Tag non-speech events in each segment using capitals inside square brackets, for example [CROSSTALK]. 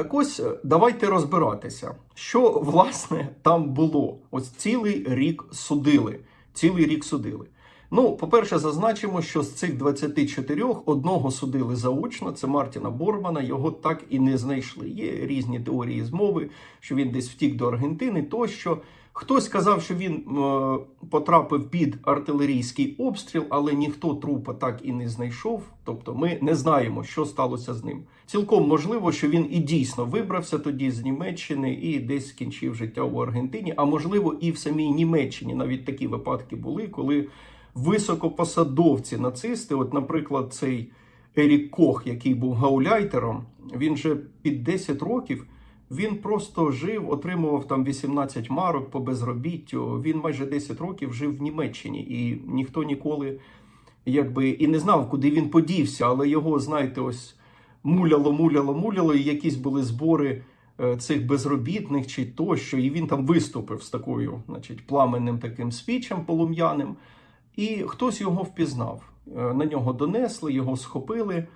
Так ось е, давайте розбиратися, що власне там було. Ось цілий рік судили. Цілий рік судили. Ну, по-перше, зазначимо, що з цих 24 одного судили заочно. Це Мартіна Бормана. Його так і не знайшли. Є різні теорії змови, що він десь втік до Аргентини. Тощо хтось сказав, що він е, потрапив під артилерійський обстріл, але ніхто трупа так і не знайшов. Тобто, ми не знаємо, що сталося з ним. Цілком можливо, що він і дійсно вибрався тоді з Німеччини і десь скінчив життя у Аргентині. А можливо, і в самій Німеччині навіть такі випадки були, коли високопосадовці нацисти, от, наприклад, цей Ерік Кох, який був гауляйтером, він же під 10 років. Він просто жив, отримував там 18 марок по безробіттю. Він майже 10 років жив в Німеччині, і ніхто ніколи якби і не знав, куди він подівся. Але його, знаєте, ось муляло, муляло, муляло, і якісь були збори е, цих безробітних чи тощо. І він там виступив з такою, значить, пламенним таким спічем полум'яним. І хтось його впізнав. Е, На нього донесли, його схопили.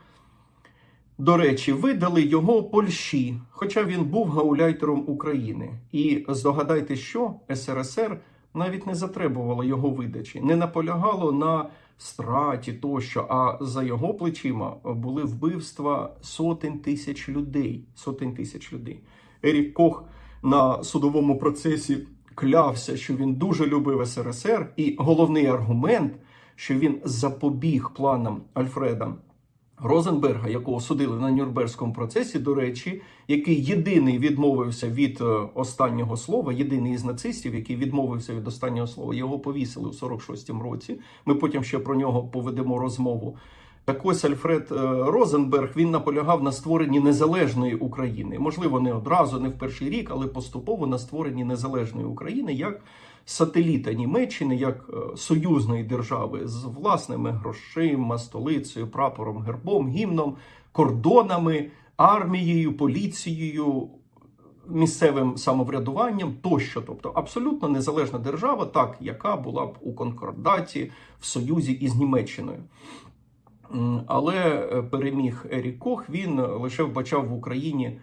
До речі, видали його Польщі, хоча він був гауляйтером України. І здогадайте, що СРСР навіть не затребувало його видачі, не наполягало на страті тощо. А за його плечима були вбивства сотень тисяч людей. Сотень тисяч людей. Ерік Кох на судовому процесі клявся, що він дуже любив СРСР, і головний аргумент, що він запобіг планам Альфреда. Розенберга, якого судили на Нюрнберзькому процесі, до речі, який єдиний відмовився від е, останнього слова, єдиний із нацистів, який відмовився від останнього слова, його повісили у 46-му році. Ми потім ще про нього поведемо розмову. Так ось Альфред е, Розенберг він наполягав на створенні незалежної України. Можливо, не одразу, не в перший рік, але поступово на створенні незалежної України як сателіта Німеччини, як е, союзної держави з власними грошима, столицею, прапором, гербом, гімном, кордонами, армією, поліцією. Місцевим самоврядуванням тощо, тобто абсолютно незалежна держава, так яка була б у конкордаті в союзі із Німеччиною. Але е, переміг Ерік Кох, він лише вбачав в Україні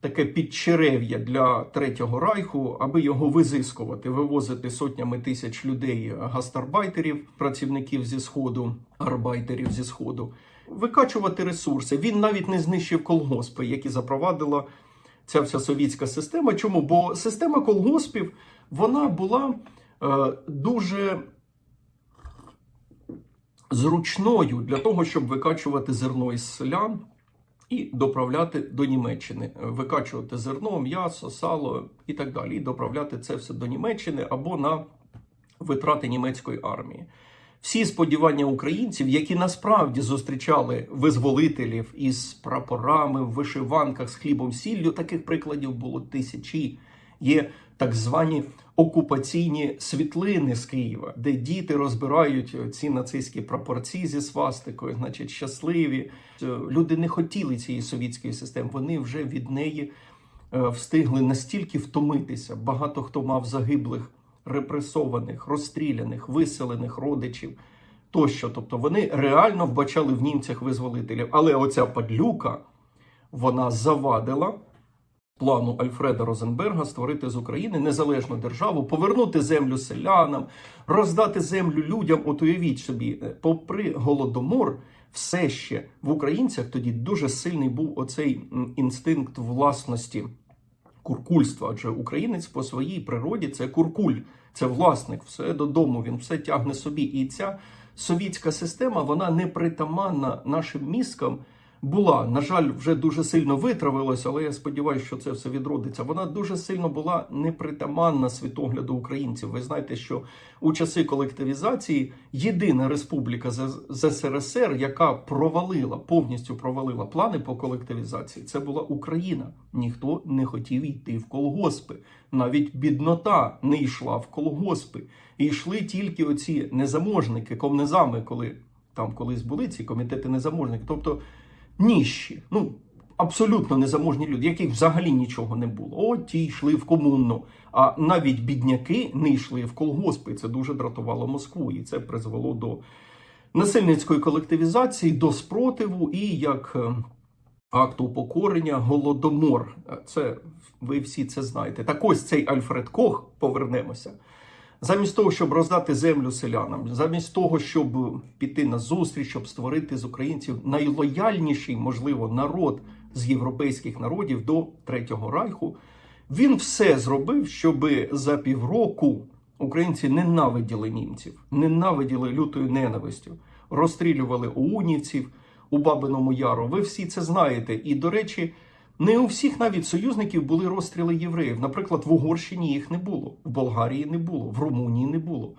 таке підчерев'я для Третього Райху, аби його визискувати, вивозити сотнями тисяч людей, гастарбайтерів, працівників зі сходу, арбайтерів зі сходу, викачувати ресурси. Він навіть не знищив колгоспи, які запровадила ця вся совітська система. Чому? Бо система колгоспів вона була е, дуже зручною для того, щоб викачувати зерно із селян і доправляти до Німеччини, викачувати зерно, м'ясо, сало і так далі, і доправляти це все до Німеччини або на витрати німецької армії. Всі сподівання українців, які насправді зустрічали визволителів із прапорами в вишиванках з хлібом сіллю, таких прикладів було тисячі. Є так звані окупаційні світлини з Києва, де діти розбирають ці нацистські прапорці зі свастикою, значить, щасливі. Е, Люди не хотіли цієї совітської системи, вони вже від неї е, встигли настільки втомитися. Багато хто мав загиблих, репресованих, розстріляних, виселених родичів тощо. Тобто вони реально вбачали в німцях визволителів. Але оця падлюка вона завадила плану Альфреда Розенберга створити з України незалежну державу, повернути землю селянам, роздати землю людям. От уявіть собі, е, попри голодомор, все ще в українцях тоді дуже сильний був оцей інстинкт власності. Куркульства, адже українець по своїй природі це куркуль, це власник, все додому, він все тягне собі. І ця совітська система, вона не притаманна нашим мізкам була. На жаль, вже дуже сильно витравилася, але я сподіваюся, що це все відродиться. Вона дуже сильно була непритаманна світогляду українців. Ви знаєте, що у часи колективізації єдина республіка з СРСР, яка провалила повністю провалила плани по колективізації, це була Україна. Ніхто не хотів йти в колгоспи. Навіть біднота не йшла в колгоспи. І йшли тільки оці незаможники, комнезами, коли там колись були ці комітети незаможників. Тобто ніщі, ну абсолютно незаможні люди, яких взагалі нічого не було. От ті йшли в комунну. А навіть бідняки не йшли в колгоспи. Це дуже дратувало Москву, і це призвело до насильницької колективізації, до спротиву і як. е, акту упокорення Голодомор. Це ви всі це знаєте. Так ось цей Альфред Кох, повернемося. Замість того, щоб роздати землю селянам, замість того, щоб піти на зустріч, щоб створити з українців найлояльніший, можливо, народ з європейських народів до Третього Райху, він все зробив, щоб за півроку українці ненавиділи німців, ненавиділи лютою ненавистю, розстрілювали унівців у Бабиному Яру. Ви всі це знаєте. І, до речі, не у всіх навіть союзників були розстріли євреїв. Наприклад, в Угорщині їх не було, в Болгарії не було, в Румунії не було.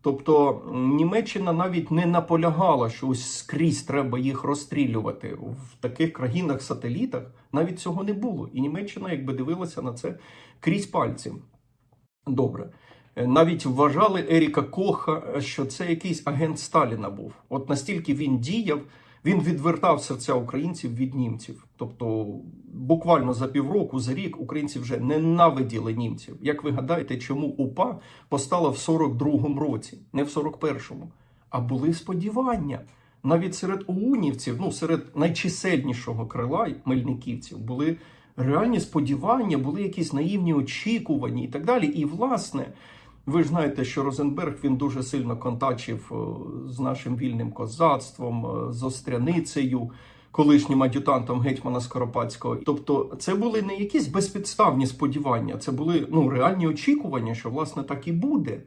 Тобто Німеччина навіть не наполягала, що ось скрізь треба їх розстрілювати. В таких країнах-сателітах навіть цього не було. І Німеччина якби дивилася на це крізь пальці. Добре. Е, Навіть вважали Еріка Коха, е, що це якийсь агент Сталіна був. От настільки він діяв, він відвертав серця українців від німців. Тобто, буквально за півроку, за рік українці вже ненавиділи німців. Як ви гадаєте, чому УПА постала в 42-му році, не в 41-му? А були сподівання. Навіть серед уунівців, ну серед найчисельнішого крила мельниківців, були реальні сподівання, були якісь наївні очікування і так далі. І власне, ви ж знаєте, що Розенберг він дуже сильно контачив е, з нашим вільним козацтвом, е, з Остряницею, колишнім ад'ютантом гетьмана Скоропадського. Тобто, це були не якісь безпідставні сподівання, це були ну реальні очікування, що власне так і буде.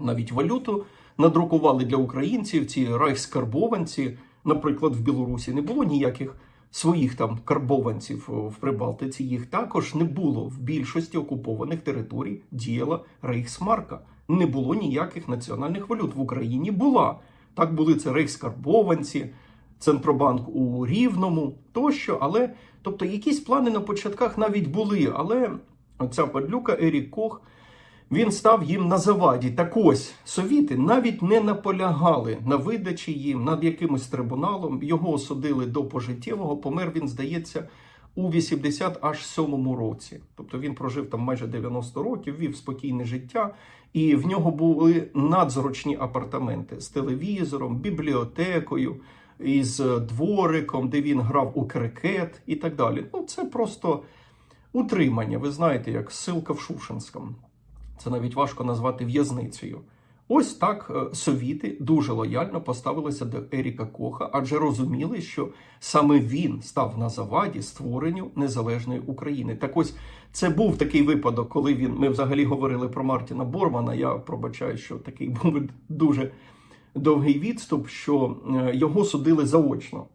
Навіть валюту надрукували для українців ці райхскарбованці. Наприклад, в Білорусі не було ніяких своїх там карбованців в Прибалтиці. Їх також не було. В більшості окупованих територій діяла рейхсмарка. Не було ніяких національних валют. В Україні була. Так були це рейхскарбованці, Центробанк у Рівному тощо. Але тобто якісь плани на початках навіть були. Але оця падлюка Ерік Кох. Він став їм на заваді. Так ось совіти навіть не наполягали на видачі їм над якимось трибуналом. Його осудили до пожиттєвого. Помер він, здається, у 80 аж сьомому році. Тобто він прожив там майже 90 років, вів спокійне життя, і в нього були надзручні апартаменти з телевізором, бібліотекою, із двориком, де він грав у крикет і так далі. Ну, це просто утримання. Ви знаєте, як ссилка в Шушенському. Це навіть важко назвати в'язницею. Ось так е, совіти дуже лояльно поставилися до Еріка Коха, адже розуміли, що саме він став на заваді створенню незалежної України. Так ось це був такий випадок, коли він. Ми взагалі говорили про Мартіна Бормана. Я пробачаю, що такий [LAUGHS] був дуже довгий відступ, що е, його судили заочно.